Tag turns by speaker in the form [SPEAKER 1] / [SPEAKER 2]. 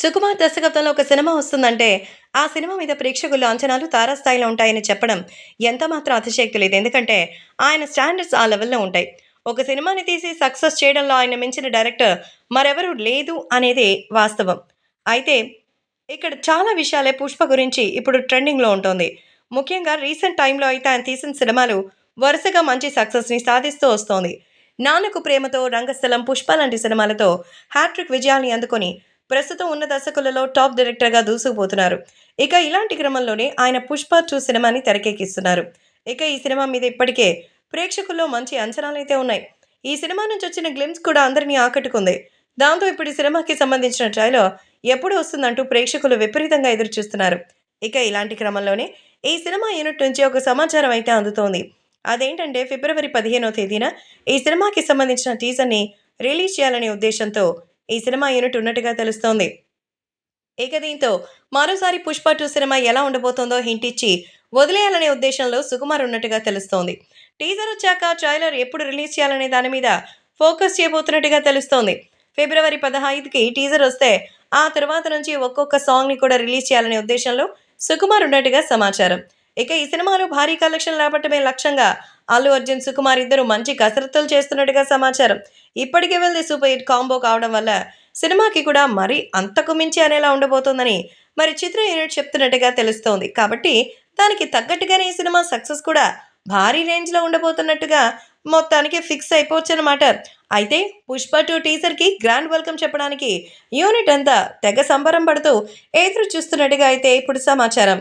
[SPEAKER 1] సుకుమార్ దర్శకత్వంలో ఒక సినిమా వస్తుందంటే ఆ సినిమా మీద ప్రేక్షకుల అంచనాలు తారాస్థాయిలో ఉంటాయని చెప్పడం ఎంత మాత్రం అతిశయక్తి లేదు. ఎందుకంటే ఆయన స్టాండర్డ్స్ ఆ లెవెల్లో ఉంటాయి. ఒక సినిమాని తీసి సక్సెస్ చేయడంలో ఆయన మించిన డైరెక్టర్ మరెవరూ లేదు అనేది వాస్తవం. అయితే ఇక్కడ చాలా విషయాలే పుష్ప గురించి ఇప్పుడు ట్రెండింగ్లో ఉంటుంది. ముఖ్యంగా రీసెంట్ టైంలో అయితే ఆయన తీసిన సినిమాలు వరుసగా మంచి సక్సెస్ని సాధిస్తూ వస్తోంది. నాన్నకు ప్రేమతో రంగస్థలం పుష్ప లాంటి సినిమాలతో హ్యాట్రిక్ విజయాల్ని అందుకొని ప్రస్తుతం ఉన్న దర్శకులలో టాప్ డైరెక్టర్గా దూసుకుపోతున్నారు. ఇక ఇలాంటి క్రమంలోనే ఆయన పుష్ప టూ సినిమాని తెరకెక్కిస్తున్నారు. ఇక ఈ సినిమా మీద ఇప్పటికే ప్రేక్షకుల్లో మంచి అంచనాలు అయితే ఉన్నాయి. ఈ సినిమా నుంచి వచ్చిన గ్లిమ్స్ కూడా అందరినీ ఆకట్టుకుంది. దాంతో ఇప్పుడు ఈ సినిమాకి సంబంధించిన ట్రైలర్ ఎప్పుడు వస్తుందంటూ ప్రేక్షకులు విపరీతంగా ఎదురు చూస్తున్నారు ఇక ఇలాంటి క్రమంలోనే ఈ సినిమా యూనిట్ నుంచి ఒక సమాచారం అయితే అందుతోంది. అదేంటంటే ఫిబ్రవరి పదిహేనో తేదీన ఈ సినిమాకి సంబంధించిన టీజర్ని రిలీజ్ చేయాలనే ఉద్దేశంతో ఈ సినిమా యూనిట్ ఉన్నట్టుగా తెలుస్తోంది. ఇక దీంతో మరోసారి పుష్ప టూ సినిమా ఎలా ఉండబోతోందో హింట్ ఇచ్చి వదిలేయాలనే ఉద్దేశంలో సుకుమార్ ఉన్నట్టుగా తెలుస్తోంది. టీజర్ వచ్చాక ట్రైలర్ ఎప్పుడు రిలీజ్ చేయాలనే దాని మీద ఫోకస్ చేయబోతున్నట్టుగా తెలుస్తోంది. ఫిబ్రవరి పదహైదుకి టీజర్ వస్తే ఆ తర్వాత నుంచి ఒక్కొక్క సాంగ్ని కూడా రిలీజ్ చేయాలనే ఉద్దేశంలో సుకుమార్ ఉన్నట్టుగా సమాచారం. ఇక ఈ సినిమాలో భారీ కలెక్షన్ రాబట్టమే లక్ష్యంగా అల్లు అర్జున్ సుకుమార్ ఇద్దరు మంచి కసరత్తులు చేస్తున్నట్టుగా సమాచారం. ఇప్పటికే వెళ్ళి సూపర్ హిట్ కాంబో కావడం వల్ల సినిమాకి కూడా మరీ అంతకు మించి అనేలా ఉండబోతోందని మరి చిత్ర యూనిట్ చెప్తున్నట్టుగా తెలుస్తోంది. కాబట్టి దానికి తగ్గట్టుగానే ఈ సినిమా సక్సెస్ కూడా భారీ రేంజ్లో ఉండబోతున్నట్టుగా మొత్తానికి ఫిక్స్ అయిపోవచ్చు అనమాట అయితే పుష్ప టూ టీజర్కి గ్రాండ్ వెల్కమ్ చెప్పడానికి యూనిట్ అంతా తెగ సంబరం పడుతూ ఎదురు చూస్తున్నట్టుగా అయితే ఇప్పుడు సమాచారం.